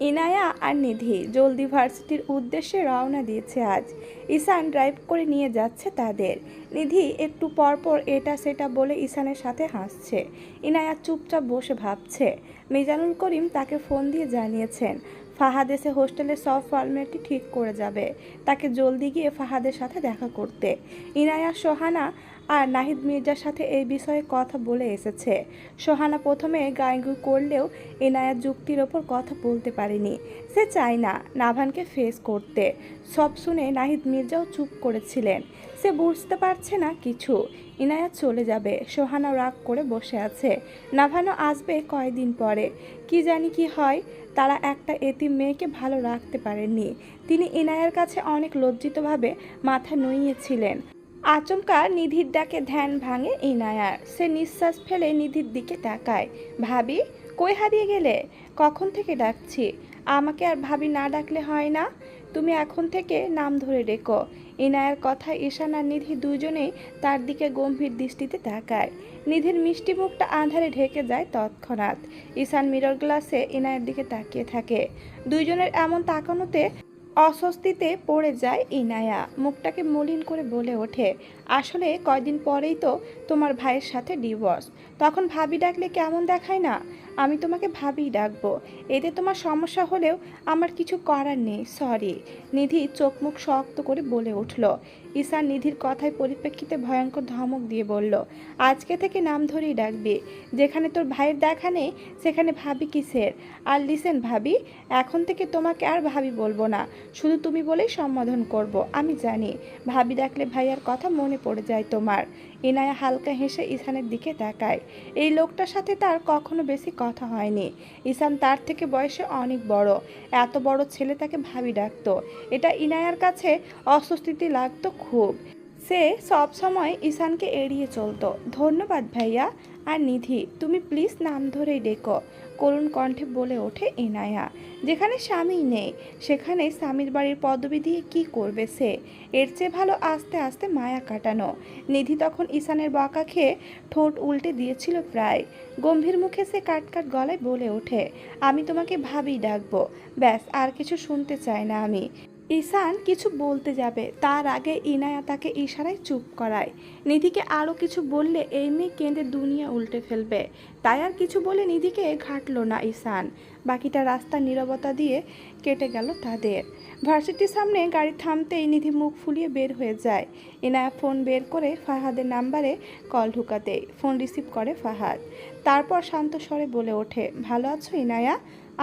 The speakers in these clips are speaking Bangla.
ইনায়া আর নিধি জলদি ভার্সিটির উদ্দেশ্যে রওনা দিয়েছে আজ। ঈশান ড্রাইভ করে নিয়ে যাচ্ছে তাদের। নিধি একটু পরপর এটা সেটা বলে ঈশানের সাথে হাসছে। ইনায়া চুপচাপ বসে ভাবছে। মিজানুল করিম তাকে ফোন দিয়ে জানিয়েছেন, ফাহাদ এসে হোস্টেলের সব ফর্মালিটি ঠিক করে যাবে। তাকে জলদি গিয়ে ফাহাদের সাথে দেখা করতে। ইনায়া, সোহানা আর নাহিদ মির্জার সাথে এই বিষয়ে কথা বলে এসেছে। সোহানা প্রথমে গায়গু করলেও এনায়ার যুক্তির ওপর কথা বলতে পারেনি। সে চায় না নাভানকে ফেস করতে। সব শুনে নাহিদ মির্জাও চুপ করেছিলেন। সে বুঝতে পারছে না কিছু। ইনায়া চলে যাবে। সোহানা রাগ করে বসে আছে। নাভানও আসবে কয়দিন পরে। কি জানি কি হয়, তারা একটা এতিম মেয়েকে ভালো রাখতে পারেননি। তিনি ইনায়ার কাছে অনেক লজ্জিতভাবে মাথা নুইয়েছিলেন। আচমকা নিধির ডাকে ধ্যান ভাঙে ইনায়ার সে নিঃশ্বাস ফেলে নিধির দিকে তাকায়। ভাবি, কই হারিয়ে গেলে? কখন থেকে ডাকছি? আমাকে আর ভাবি না ডাকলে হয় না? তুমি এখন থেকে নাম ধরে রেখো ইনায়ার কথা ঈশান আর নিধি দুজনেই তার দিকে গম্ভীর দৃষ্টিতে তাকায়। নিধির মিষ্টি মুখটা আঁধারে ঢেকে যায় তৎক্ষণাৎ। ঈশান মিরর গ্লাসে ইনায়ের দিকে তাকিয়ে থাকে। দুইজনের এমন তাকানোতে অস্বস্তিতে পড়ে যায় ইনায়া। মুখটাকে মলিন করে বলে ওঠে। আসলে কয়দিন পরেই তো তোমার ভাইয়ের সাথে ডিভোর্স তখন ভাবি ডাকলে কেমন দেখায় না? আমি তোমাকে ভাবিই ডাকবো। এতে তোমার সমস্যা হলেও আমার কিছু করার নেই সরি নিধি চোখ মুখ শক্ত করে বলে উঠল। ঈশান নিধির কথায় পরিপ্রেক্ষিতে ভয়ঙ্কর ধমক দিয়ে বলল, আজকে থেকে নাম ধরেই ডাকবি। যেখানে তোর ভাইয়ের দেখা নেই, সেখানে ভাবি কিসের? আর লিসেন ভাবি, এখন থেকে তোমাকে আর ভাবি বলব না। শুধু তুমি বলেই সম্বোধন করব, আমি জানি। ভাবি ডাকলে ভাইয়ার কথা মনে পড়ে যায় তোমার। ইনায়া হালকা হেসে ইসানের দিকে তাকায়। এই লোকটার সাথে তার কখনো বেশি কথা হয়নি। ইসান তার থেকে বয়সে অনেক বড়। এত বড় ছেলে তাকে ভাবি ডাকতো। এটা ইনায়ার কাছে অস্বস্তিতে লাগতো খুব। সে সব সময় ঈশানকে এড়িয়ে চলতো। ধন্যবাদ ভাইয়া। আর নিধি, তুমি প্লিজ নাম ধরেই ডেকো, করুণ কণ্ঠে বলে ওঠে এনায়া। যেখানে স্বামী নেই, সেখানে স্বামীর বাড়ির পদবি দিয়ে কি করবে সে? এর চেয়ে ভালো আস্তে আস্তে মায়া কাটানো। নিধি তখন ঈশানের বকা খেয়ে ঠোঁট উল্টে দিয়েছিল প্রায়। গম্ভীর মুখে সে কাট কাট গলায় বলে ওঠে, আমি তোমাকে ভাবি ডাকবো। ব্যাস, আর কিছু শুনতে চাই না আমি। ঈশান কিছু বলতে যাবে। তার আগে ইনায়া তাকে ইশারায় চুপ করায়। নিধিকে আরও কিছু বললে এই মেয়ে কেঁদে দুনিয়া উল্টে ফেলবে। তাই আর কিছু বলে নিধিকে ঘাটলো না ঈশান বাকিটা রাস্তা নীরবতা দিয়ে কেটে গেল তাদের। ভার্সিটির সামনে গাড়ি থামতেই নিধি মুখ ফুলিয়ে বের হয়ে যায়। ইনায়া ফোন বের করে ফাহাদের নাম্বারে কল ঢুকাতেই ফোন রিসিভ করে ফাহাদ। তারপর শান্ত স্বরে বলে ওঠে, ভালো আছো ইনায়া?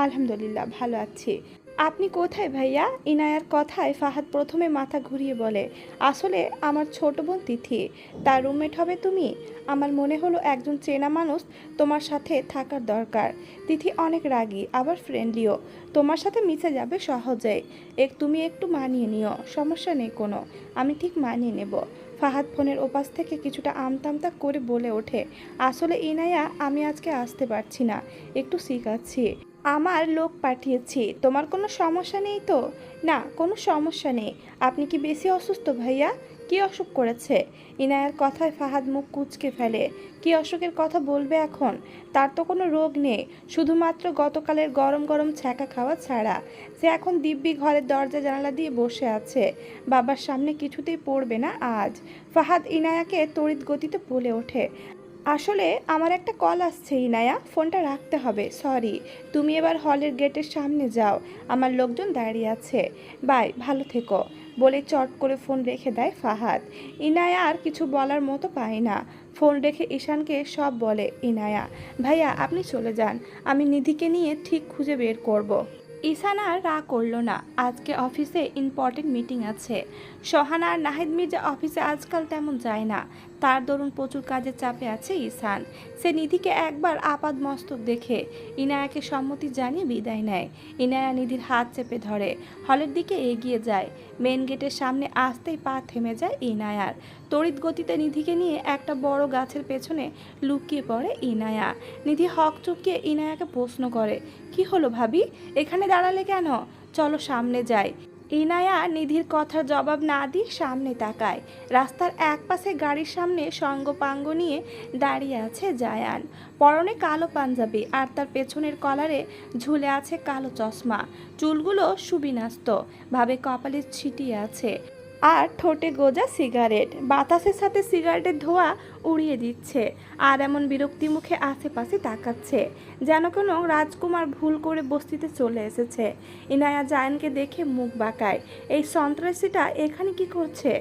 আলহামদুলিল্লাহ, ভালো আছি। আপনি কোথায় ভাইয়া? ইনায়ার কথায় ফাহাদ প্রথমে মাথা ঘুরিয়ে বলে, আসলে আমার ছোট বোন তিথি, তার রুমমেট হবে তুমি। আমার মনে হলো একজন চেনা মানুষ তোমার সাথে থাকার দরকার। তিথি অনেক রাগী, আবার ফ্রেন্ডলিও তোমার সাথে মিশে যাবে সহজেই। এক, তুমি একটু মানিয়ে নিও, সমস্যা নেই কোনো। আমি ঠিক মানিয়ে নেব। ফাহাদ ফোনের ওপাশ থেকে কিছুটা আমতামতা করে বলে ওঠে, আসলে ইনায়া, আমি আজকে আসতে পারছি না। একটু শিখাচ্ছি। আমার লোক পাঠিয়েছি। তোমার কোনো সমস্যা নেই তো? না, কোনো সমস্যা নেই। আপনি কি বেশি অসুস্থ ভাইয়া? কি অসুখ করেছে? ইনায়ার কথায় ফাহাদ মুখ কুচকে ফেলে। কি অসুখের কথা বলবে এখন? তার তো কোনো রোগ নেই। শুধুমাত্র গতকালের গরম গরম ছ্যাঁকা খাওয়া ছাড়া। সে এখন দিব্যি ঘরের দরজা জানালা দিয়ে বসে আছে। বাবার সামনে কিছুতেই পড়বে না আজ। ফাহাদ ইনায়াকে তড়িৎ গতিতে বলে ওঠে। আসলে আমার একটা কল আসছে, ইনায়া। ফোনটা রাখতে হবে, সরি। তুমি এবার হলের গেটের সামনে যাও। আমার লোকজন দাঁড়িয়ে আছে। বাই, ভালো থেকো। বলে চট করে ফোন রেখে দেয় ফাহাদ। ইনায়া আর কিছু বলার মতো পায় না। ফোন রেখে ঈশানকে সব বলে, ইনায়া, ভাইয়া, আপনি চলে যান। আমি নিধিকে নিয়ে ঠিক খুঁজে বের করব। ঈশান আর রা করল না। আজকে অফিসে ইম্পর্টেন্ট মিটিং আছে। সোহানা আর নাহিদ মির্জা অফিসে আজকাল তেমন যায় না। তার দরুন প্রচুর কাজের চাপে আছে ঈশান সে নিধিকে একবার আপাদ মস্তক দেখে ইনায়াকে সম্মতি জানিয়ে বিদায় নেয়। ইনায়া নিধির হাত চেপে ধরে, হলের দিকে এগিয়ে যায়। মেন গেটের সামনে আসতেই পা থেমে যায় ইনায়ার। তড়িৎ গতিতে নিধিকে নিয়ে একটা বড় গাছের পেছনে লুকিয়ে পড়ে ইনায়া। নিধি হক চুকিয়ে ইনায়াকে প্রশ্ন করে, কি হলো ভাবি? এখানে দাঁড়ালে কেন? চলো সামনে যাই। ইনায়া নিধির কথার জবাব না দিয়ে সামনে তাকায়। রাস্তার এক পাশে গাড়ির সামনে সঙ্গপাঙ্গ নিয়ে দাঁড়িয়ে আছে জায়ান। পরনে কালো পাঞ্জাবি আর তার পেছনের কলারে ঝুলে আছে কালো চশমা। চুলগুলো সুবিন্যস্ত, ভাবে কপালে ছিটিয়ে আছে। আর ঠোঁটে গোজা সিগারেট। বাতাসের সাথে সিগারেটের ধোঁয়া উড়িয়ে দিচ্ছে আর এমন বিরক্তি মুখে আশেপাশে তাকাচ্ছে যেন কোনো রাজকুমার ভুল করে বস্তিতে চলে এসেছে। ইনায়া জায়ানকে দেখে মুখ বাঁকায়। এই সন্ত্রাসীটা এখানে কি করছে?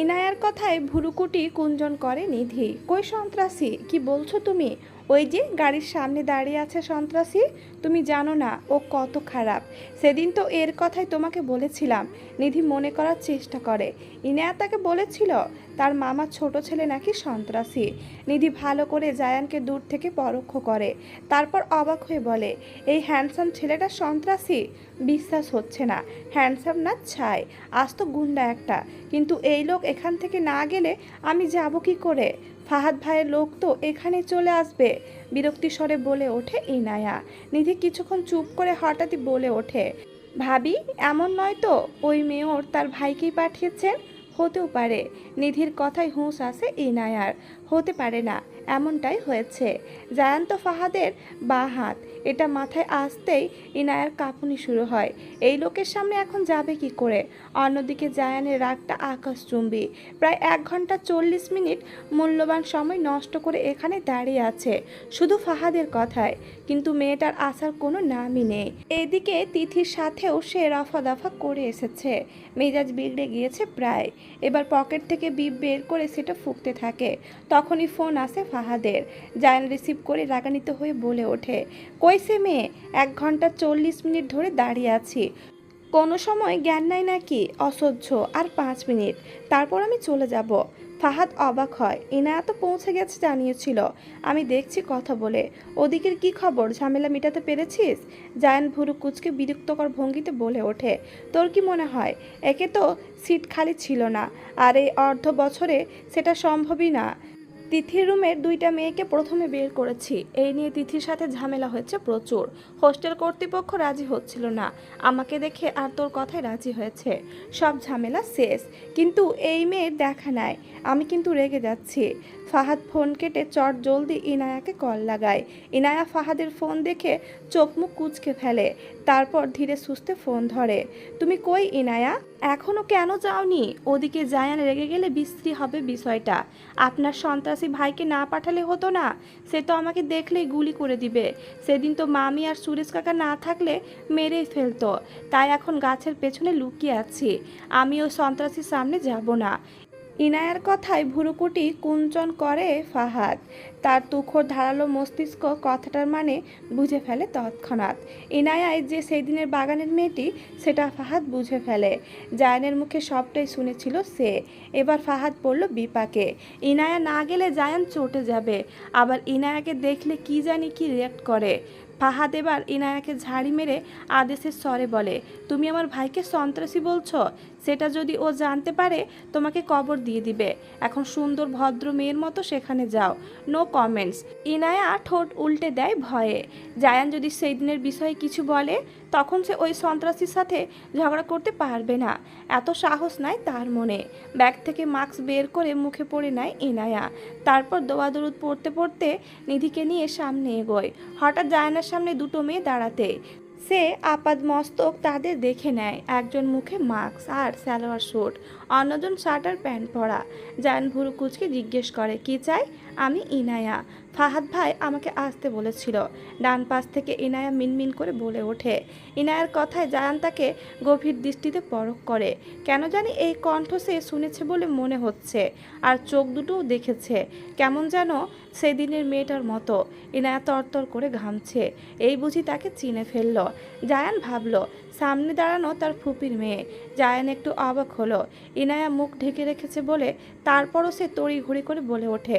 ইনায়ার কথায় ভুরুকুটি কুঞ্জন করে নিধি। কই সন্ত্রাসী? কি বলছো তুমি? ওই যে গাড়ির সামনে দাঁড়িয়ে আছে সন্ত্রাসী, তুমি জানো না, ও কত খারাপ। সেদিন তো এর কথাই তোমাকে বলেছিলাম, নিধি মনে করার চেষ্টা করে। ইনায়া তাকে বলেছিল, তার মামা ছোট ছেলে নাকি সন্ত্রাসী। নিধি ভালো করে জায়ানকে দূর থেকে পরোক্ষ করে। তারপর অবাক হয়ে বলে, এই হ্যান্ডসাম ছেলেটা সন্ত্রাসী? বিশ্বাস হচ্ছে না। হ্যান্ডসাম না ছাই আজ তো গুন্ডা একটা। কিন্তু এই লোক এখান থেকে না গেলে আমি যাব কি করে? ফাহাদ ভাইয়ের লোক তো এখানে চলে আসবে। বিরক্তি স্বরে বলে ওঠে ইনায়া। নিধি কিছুক্ষণ চুপ করে হঠাৎই বলে ওঠে, ভাবি, এমন নয় তো, ওই মেয়র তার ভাইকেই পাঠিয়েছেন? হতেও পারে। নিধির কথায় হুঁশ আসে ইনায়ার। হতে পারে না, এমনটাই হয়েছে। জায়ান্ত ফাহাদের বা হাত। এটা মাথায় আসতেই ইনায়ার কাঁপুনি শুরু হয়। এই লোকের সামনে এখন যাবে কি করে? অন্যদিকে জায়ানের রাগটা আকাশচুম্বী। প্রায় এক ঘণ্টা চল্লিশ মিনিট মূল্যবান সময় নষ্ট করে এখানে দাঁড়িয়ে আছে। শুধু ফাহাদের কথায়। কিন্তু মেয়েটার আসার কোনো নামই নেই। এদিকে তিথির সাথেও সে রফা দফা করে এসেছে। মেজাজ বিগড়ে গিয়েছে প্রায়। এবার পকেট থেকে বিপ বের করে সেটা ফুঁকতে থাকে। তখনই ফোন আসে ফাহাদের। জায়ান রিসিভ করে রাগান্বিত হয়ে বলে ওঠে, কই সে মেয়ে? এক ঘণ্টা চল্লিশ মিনিট ধরে দাঁড়িয়ে আছি। কোনো সময় জ্ঞান নাই নাকি? অসহ্য। আর পাঁচ মিনিট। তারপর আমি চলে যাব। ফাহাদ অবাক হয়। এনায়াত তো পৌঁছে গেছে জানিয়েছিল। আমি দেখছি কথা বলে। ওদিকের কি খবর? ঝামেলা মেটাতে পেরেছিস? জায়ান ভুরু কুচকে বিরক্তকর ভঙ্গিতে বলে ওঠে। তোর কি মনে হয়? একে তো সিট খালি ছিল না। আর এই অর্ধ বছরে সেটা সম্ভবই না। তিথির রুমের দুইটা মেয়েকে প্রথমে বের করেছি। এই নিয়ে তিথির সাথে ঝামেলা হয়েছে প্রচুর। হোস্টেল কর্তৃপক্ষ রাজি হচ্ছিল না। আমাকে দেখে আর তোর কথায় রাজি হয়েছে। সব ঝামেলা শেষ। কিন্তু এই মেয়ের দেখা নাই। আমি কিন্তু রেগে যাচ্ছি। ফাহাদ ফোন কেটে চট জলদি ইনায়াকে কল লাগায়। ইনায়া ফাহাদের ফোন দেখে চোখ মুখ কুচকে ফেলে, তারপর ধীরে সুস্থে ফোন ধরে। তুমি কই ইনায়া? এখনও কেন যাওনি? ওদিকে জায়ান রেগে গেলে বিশ্রী হবে বিষয়টা। আপনার সন্ত্রাসী ভাইকে না পাঠালে হতো না? সে তো আমাকে দেখলেই গুলি করে দিবে। সেদিন তো মামি আর সুরেশ কাকা না থাকলে মেরেই ফেলতো। তাই এখন গাছের পেছনে লুকিয়ে আছি। আমি ওই সন্ত্রাসীর সামনে যাব না। ইনায়ার কথায় ভুরুকুটি কুঞ্চন করে ফাহাদ। তার তুখোর ধারালো মস্তিষ্ক কথাটার মানে বুঝে ফেলে তৎক্ষণাৎ। ইনায়ায় যে সেই দিনের বাগানের মেয়েটি, সেটা ফাহাদ বুঝে ফেলে। জায়ানের মুখে সবটাই শুনেছিল সে। এবার ফাহাদ পড়ল বিপাকে, ইনায়া না গেলে জায়ান চটে যাবে। আবার ইনায়াকে দেখলে কি জানি কি রিয়াক্ট করে। ফাহাদ এবার ইনায়াকে ঝাড়ি মেরে আদেশের স্বরে বলে, তুমি আমার ভাইকে সন্ত্রাসী বলছো? সেটা যদি ও জানতে পারে, তোমাকে কবর দিয়ে দিবে। এখন সুন্দর ভদ্র মেয়ের মতো সেখানে যাও। No comments. ইনায়া ঠোঁট উল্টে দেয় ভয়ে। জায়ান যদি সেই দিনের বিষয়ে কিছু বলে তখন সে ওই সন্ত্রাসীর সাথে ঝগড়া করতে পারবে না। এত সাহস নাই তার মনে। ব্যাগ থেকে মাস্ক বের করে মুখে পড়ে নেয় ইনায়া তারপর দোয়াদরুদ পড়তে পড়তে নিধিকে নিয়ে সামনে এগোয়। হঠাৎ জায়নার সামনে দুটো মেয়ে দাঁড়াতে। সে আপাদ মস্তক তাদের দেখে নেয়। একজন মুখে মাস্ক আর সালোয়ার স্যুট অন্যজন শার্ট আর প্যান্ট পরা। জান ভুরু কুচকে জিজ্ঞেস করে, কি চাই? আমি ইনায়া ফাহাদ ভাই আমাকে আসতে বলেছিল। ডান পাশ থেকে ইনায়া মিনমিন করে বলে ওঠে। ইনায়ার কথায় জায়ান তাকে গভীর দৃষ্টিতে পরখ করে। কেন জানি এই কণ্ঠ সে শুনেছে বলে মনে হচ্ছে, আর চোখ দুটোও দেখেছে। কেমন যেন সেদিনের মেয়েটার মতো। ইনায়া তরতর করে ঘামছে। এই বুঝি তাকে চিনে ফেলল। জায়ান ভাবল, সামনে দাঁড়ানো তার ফুপির মেয়ে। জায়ান একটু অবাক হলো। ইনায়া মুখ ঢেকে রেখেছে বলে তারপরও সে তড়ি ঘড়ি করে বলে ওঠে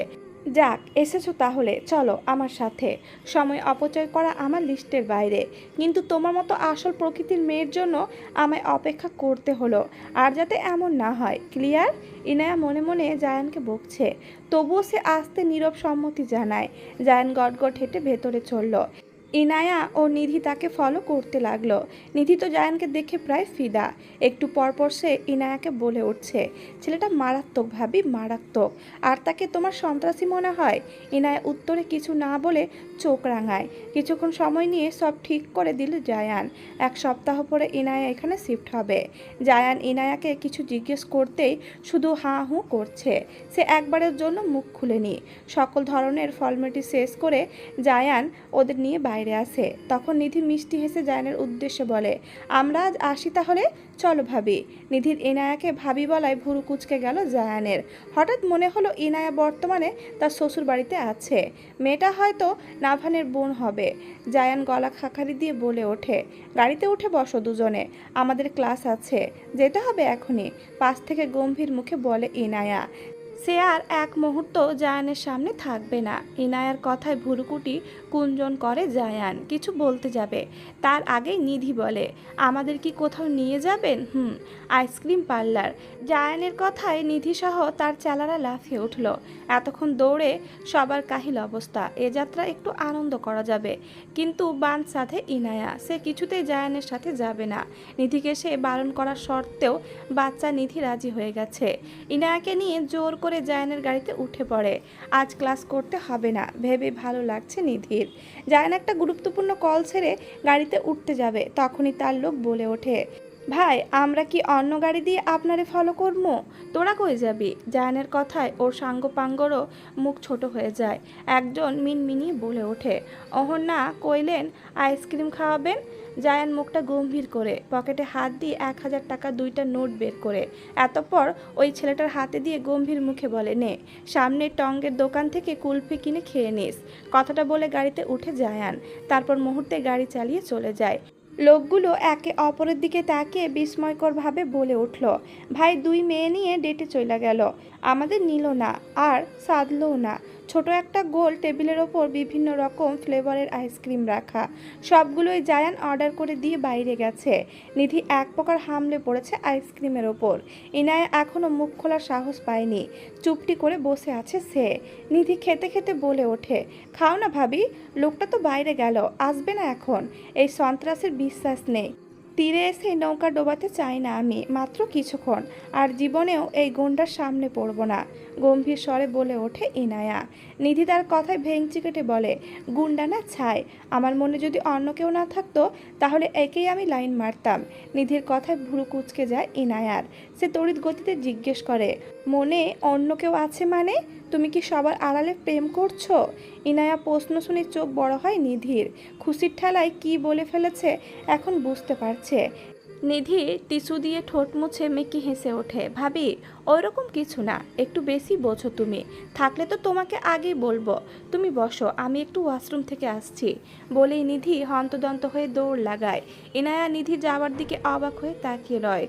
যাক, এসেছ তাহলে, চলো আমার সাথে। সময় অপচয় করা আমার লিস্টের বাইরে। কিন্তু তোমার মতো আসল প্রকৃতির মেয়ের জন্য আমায় অপেক্ষা করতে হলো, আর যাতে এমন না হয়। ক্লিয়ার? ইনায়া মনে মনে জায়ানকে বকছে। তবুও সে আসতে নীরব সম্মতি জানায়। জায়ান গট গট হেঁটে ভেতরে চলল। ইনায়া ও নিধি তাকে ফলো করতে লাগল। নিধি তো জায়ানকে দেখে প্রায় ফিদা। একটু পরপর সে ইনায়াকে বলে উঠছে, ছেলেটা মারাত্মক ভাবি, মারাত্মক। আর তাকে তোমার সন্ত্রাসী মনে হয়? ইনায়া উত্তরে কিছু না বলে চোখ রাঙায়। কিছুক্ষণ সময় নিয়ে সব ঠিক করে দিল জায়ান। এক সপ্তাহ পরে ইনায়া এখানে শিফট হবে। জায়ান ইনায়াকে কিছু জিজ্ঞেস করতেই শুধু হাঁ হুঁ করছে। সে একবারের জন্য মুখ খুলেনি। সকল ধরনের ফর্মালিটি শেষ করে জায়ান ওদের নিয়ে বাইরে আসে তখন নিধি মিষ্টি হেসে জায়ানের উদ্দেশ্যে বলে, আমরা আজ আসি তাহলে? চলো ভাবি। নিধির ইনায়াকে ভাবি বলায় ভুরু কুচকে গেল জায়ানের। হঠাৎ মনে হলো ইনায়া বর্তমানে তার শ্বশুর বাড়িতে আছে। মেয়েটা হয়তো নাভানের বোন হবে। জায়ান গলা খাখারি দিয়ে বলে ওঠে, গাড়িতে উঠে বসো দুজনে, আমাদের ক্লাস আছে। যেতে হবে এখনই। পাশ থেকে গম্ভীর মুখে বলে ইনায়া সে আর এক মুহূর্ত জায়ানের সামনে থাকবে না। ইনায়ার কথায় ভুরুকুটি কুঞ্জন করে জায়ান, কিছু বলতে যাবে। তার আগেই নিধি বলে, আমাদের কি কোথাও নিয়ে যাবেন? হুম, আইসক্রিম পার্লার। জায়ানের কথায় নিধিসহ তার চালারা লাফিয়ে উঠল। এতক্ষণ দৌড়ে সবার কাহিল অবস্থা, এ যাত্রা একটু আনন্দ করা যাবে। কিন্তু বান সাথে ইনায়া, সে কিছুতেই জায়ানের সাথে যাবে না। নিধিকে সে বারণ করার সত্ত্বেও বাচ্চা নিধি রাজি হয়ে গেছে। ইনায়াকে নিয়ে জোর করে জায়ানের গাড়িতে উঠে পড়ে। আজ ক্লাস করতে হবে না, ভেবে ভালো লাগছে নিধির। জায়ান একটা গুরুত্বপূর্ণ কল ছেড়ে গাড়িতে উঠতে যাবে, তখনই তার লোক বলে ওঠে ভাই, আমরা কি অন্য গাড়ি দিয়ে আপনারে ফলো করব তোরা কই যাবি? জায়ানের কথায় ওর সাঙ্গপাঙ্গরও মুখ ছোট হয়ে যায়। একজন মিনমিনি বলে ওঠে, অহন্যা, কইলেন আইসক্রিম খাওয়াবেন? জায়ান মুখটা গম্ভীর করে, পকেটে হাত দিয়ে এক হাজার টাকা দুইটা নোট বের করে। এতপর ওই ছেলেটার হাতে দিয়ে গম্ভীর মুখে বলে, নে সামনের টঙ্গের দোকান থেকে কুলফি কিনে খেয়ে নিস। কথাটা বলে গাড়িতে উঠে জায়ান, তারপর মুহূর্তে গাড়ি চালিয়ে চলে যায়। লোকগুলো একে অপরের দিকে তাকিয়ে বিস্ময়করভাবে বলে উঠল, ভাই, দুই মেয়ে নিয়ে ডেটে চলে গেল। আমাদের নিল না, আর সাধলও না। ছোট একটা গোল টেবিলের ওপর বিভিন্ন রকম ফ্লেভারের আইসক্রিম রাখা। সবগুলোই জায়ান অর্ডার করে দিয়ে বাইরে গেছে। নিধি এক প্রকার হামলে পড়েছে আইসক্রিমের ওপর। ইনায়া এখনও মুখ খোলার সাহস পায়নি। চুপটি করে বসে আছে সে। নিধি খেতে খেতে বলে ওঠে, খাও না ভাবি, লোকটা তো বাইরে গেল, আসবে না এখন। এই সন্ত্রাসের বিশ্বাস নেই। তীরে এসে নৌকা ডোবাতে চাই না আমি, মাত্র কিছুক্ষণ, আর জীবনেও এই গন্ডার সামনে পড়ব না, গম্ভীর স্বরে বলে ওঠে ইনায়া। নিধি তার কথায় ভেঙচি কেটে বলে গুন্ডা না, ছাই, আমার মনে যদি অন্য কেউ না থাকতো, তাহলে একেই আমি লাইন মারতাম। নিধির কথায় ভুরু কুচকে যায় ইনায়ার। সে তড়িৎ গতিতে জিজ্ঞেস করে মনে অন্য কেউ আছে মানে? তুমি কি সবার আড়ালে প্রেম করছ? ইনায়া প্রশ্ন শুনে চোখ বড় হয় নিধির। খুশির ঠেলায় কি বলে ফেলেছে এখন বুঝতে পারছে। নিধি টিস্যু দিয়ে ঠোঁট মুছে মেকি হেসে ওঠে, ভাবি, ওইরকম কিছু না, একটু বেশি বোঝো তুমি। থাকলে তো তোমাকে আগেই বলব। তুমি বসো, আমি একটু ওয়াশরুম থেকে আসছি। বলেই নিধি হন্তদন্ত হয়ে দৌড় লাগায়। ইনায়া নিধি যাওয়ার দিকে অবাক হয়ে তাকিয়ে রয়।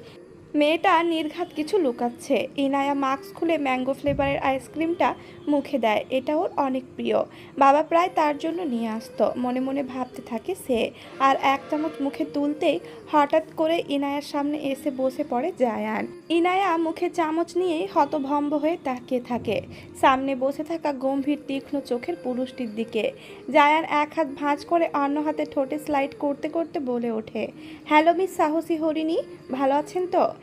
মেয়েটা নির্ঘাত কিছু লুকাচ্ছে। ইনায়া মাস্ক খুলে ম্যাঙ্গো ফ্লেভারের আইসক্রিমটা মুখে দেয়। এটা ওর অনেক প্রিয়। বাবা প্রায় তার জন্য নিয়ে আসতো। মনে মনে ভাবতে থাকে সে। আর এক চামচ মুখে তুলতেই হঠাৎ করে ইনায়ার সামনে এসে বসে পড়ে জায়ান। ইনায়া মুখে চামচ নিয়েই হতভম্ব হয়ে তাকিয়ে থাকে। সামনে বসে থাকা গম্ভীর, তীক্ষ্ণ চোখের পুরুষটির দিকে। জায়ান এক হাত ভাঁজ করে অন্য হাতে ঠোঁটে স্লাইড করতে করতে বলে ওঠে, হ্যালো মিস সাহসী হরিণী, ভালো আছেন তো?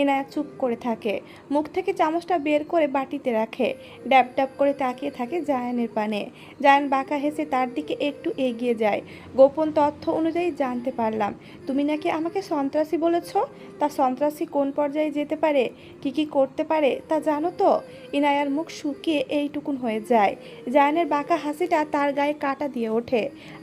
এনায়া চুপ করে থাকে। মুখ থেকে চামচটা বের করে বাটিতে রাখে। ড্যাব ড্যাব করে তাকিয়ে থাকে জায়ানের পানে। জায়ান বাঁকা হেসে তার দিকে একটু এগিয়ে যায়। গোপন তথ্য অনুযায়ী জানতে পারলাম, তুমি নাকি আমাকে সন্ত্রাসী বলেছ? তা সন্ত্রাসী কোন পর্যায়ে যেতে পারে? কি কি করতে পারে? তা জানো তো? ইনায়ার মুখ শুকিয়ে এইটুকুন হয়ে যায়। জায়ানের বাঁকা হাসিটা তার গায়ে কাটা দিয়ে ওঠে।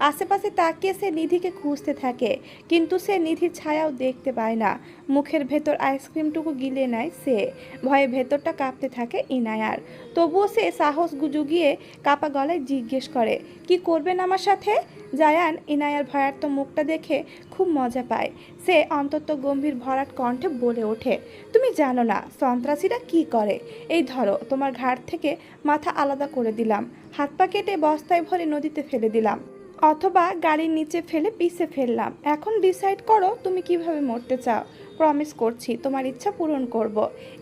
আশেপাশে তাকিয়ে সে নিধিকে খুঁজতে থাকে, কিন্তু সে নিধির ছায়াও দেখতে পায় না। মুখের ভেতর আইসক্রিমটুকু গিলে নেয় সে। ভয়ে ভেতরটা কাঁপতে থাকে ইনায়ার। তবুও সে সাহস জুগিয়ে কাপা গলায় জিজ্ঞেস করে, কি করবেন আমার সাথে? জায়ান ইনায়ার ভয়ার্ত মুখটা দেখে খুব মজা পায়। সে অন্তত গম্ভীর ভরাট কণ্ঠে বলে ওঠে, তুমি জানো না সন্ত্রাসীরা কি করে? এই ধরো, তোমার ঘাট থেকে মাথা আলাদা করে দিলাম, হাত পা কেটে বস্তায় ভরে নদীতে ফেলে দিলাম, অথবা গাড়ির নিচে ফেলে পিষে ফেললাম। এখন ডিসাইড করো তুমি কীভাবে মরতে চাও। প্রমিস করছি, তোমার ইচ্ছা পূরণ করব।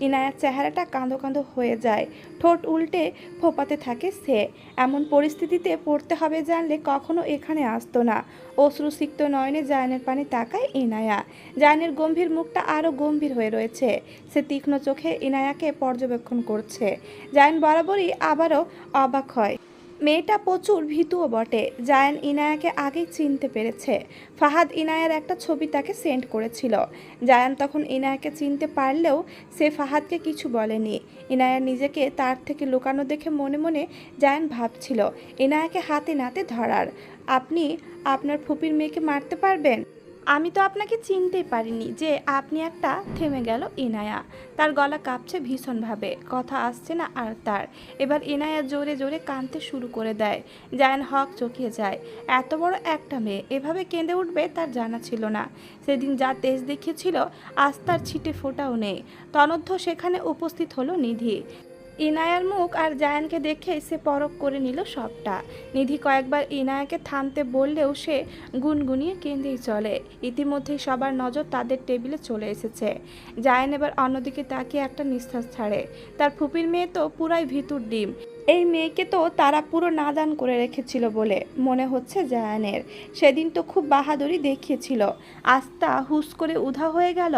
ইনায়ার চেহারাটা কাঁদো কাঁদো হয়ে যায়। ঠোঁট উল্টে ফোপাতে থাকে সে। এমন পরিস্থিতিতে পড়তে হবে জানলে কখনো এখানে আসতো না। অশ্রুসিক্ত নয়নে জায়নের পানি তাকায় ইনায়া। জায়নের গম্ভীর মুখটা আরও গম্ভীর হয়ে রয়েছে। সে তীক্ষ্ণ চোখে ইনায়াকে পর্যবেক্ষণ করছে। জায়ন বরাবরই আবারও অবাক হয়। মেয়েটা প্রচুর ভীতুও বটে। জায়ান ইনায়াকে আগেই চিনতে পেরেছে। ফাহাদ ইনায়ার একটা ছবি তাকে সেন্ড করেছিল। জায়ান তখন ইনায়াকে চিনতে পারলেও সে ফাহাদকে কিছু বলেনি। ইনায়া নিজেকে তার থেকে লুকানো দেখে মনে মনে জায়ান ভাবছিল, ইনায়াকে হাতে নাতে ধরার। আপনি আপনার ফুপির মেয়েকে মারতে পারবেন? আমি তো আপনাকে চিনতেই পারিনি যে আপনি একটা থেমে গেল ইনায়া তার গলা কাঁপছে ভীষণভাবে, কথা আসছে না আর তার। এবার ইনায়া জোরে জোরে কাঁদতে শুরু করে দেয়। জায়ান হক চকিয়ে যায়। এত বড় একটা মেয়ে, এভাবে কেঁদে উঠবে তার জানা ছিল না। সেদিন যা তেজ দেখিয়েছিল, আজ তার ছিটে ফোটাও নেই। তনধ্য সেখানে উপস্থিত হলো নিধি। ইনায়ার মুখ আর জায়ানকে দেখে সে পরক করে নিল সবটা। নিধি কয়েকবার ইনায়াকে থামতে বললেও সে গুনগুনিয়ে কেন্দ্রেই চলে। ইতিমধ্যেই সবার নজর তাদের টেবিলে চলে এসেছে। জায়ান এবার অন্যদিকে তাকিয়ে একটা নিঃশ্বাস ছাড়ে। তার ফুপির মেয়ে তো পুরাই ভিতুর ডিম। এই মেয়েকে তো তারা পুরো নাদান করে রেখেছিল বলে মনে হচ্ছে জায়ানের। সেদিন তো খুব বাহাদুরি দেখিয়েছিল। আস্তা হুস করে উধা হয়ে গেল।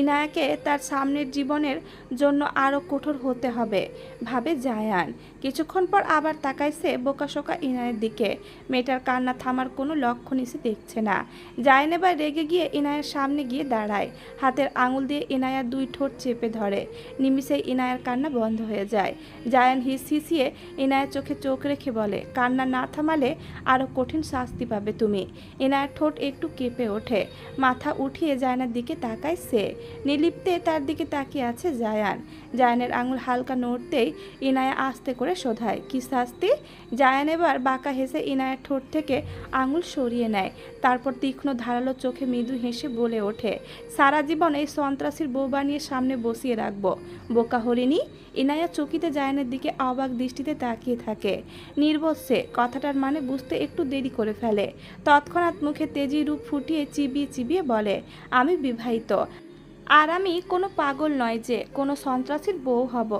ইনায়াকে তার সামনের জীবনের জন্য আরও কঠোর হতে হবে, ভাবে জায়ান। কিছুক্ষণ পর আবার তাকাইছে বোকাশোকা ইনায়ের দিকে। মেয়েটার কান্না থামার কোনো লক্ষণ এসে দেখছে না। জায়ান এবার রেগে গিয়ে ইনায়ের সামনে গিয়ে দাঁড়ায়। হাতের আঙুল দিয়ে ইনায়ার দুই ঠোঁট চেপে ধরে। নিমিষে ইনায়ার কান্না বন্ধ হয়ে যায়। জায়ান হিস হিসিয়ে ইনায়ের চোখে চোখ রেখে বলে, কান্না না থামালে আরও কঠিন শাস্তি পাবে তুমি। ইনায়ের ঠোঁট একটু কেঁপে ওঠে। মাথা উঠিয়ে জায়ানের দিকে তাকায় সে নিলিপ্তে তার দিকে তাকিয়ে আছে জায়ান। জায়ানের আঙুল হালকা নড়তেই ইনায়া আস্তে করে শোধায়, কি শাস্তি? জায়ান এবার বাঁকা হেসে ইনায়ের ঠোঁট থেকে আঙুল সরিয়ে নেয়। তারপর তীক্ষ্ণ ধারালো চোখে মৃদু হেসে বলে ওঠে, সারা জীবন এই সন্ত্রাসীর বউ বানিয়ে সামনে বসিয়ে রাখব। বোকা হরিণী? ইনায়া চকিতে জায়ানের দিকে অবাক দৃষ্টিতে তাকিয়ে থাকে। নির্বসে কথাটার মানে বুঝতে একটু দেরি করে ফেলে। তৎক্ষণাৎ মুখে তেজি রূপ ফুটিয়ে চিবিয়ে চিবিয়ে বলে, আমি বিবাহিত। আর আমি কোনো পাগল নয় যে, কোনো সন্ত্রাসীর বউ হব।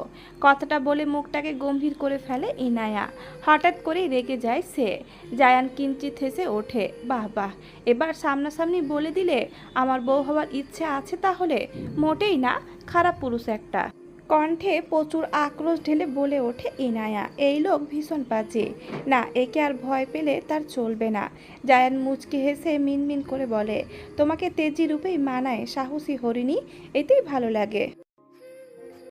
কথাটা বলে মুখটাকে গম্ভীর করে ফেলে ইনায়া। হঠাৎ করেই রেগে যায় সে। জায়ান কিঞ্চিত হেসে ওঠে, বাহ বাহ, এবার সামনাসামনি বলে দিলে আমার বউ হওয়ার ইচ্ছে আছে তাহলে? মোটেই না, খারাপ পুরুষ একটা। কণ্ঠে প্রচুর আক্রোশ ঢেলে বলে ওঠে ইনায়া। এই লোক ভীষণ বাজে। না, একে আর ভয় পেলে তার চলবে না। জায়ান মুচকি হেসে মিনমিন করে বলে, তোমাকে তেজি রূপেই মানায় সাহসী হরিণী, এতেই ভালো লাগে।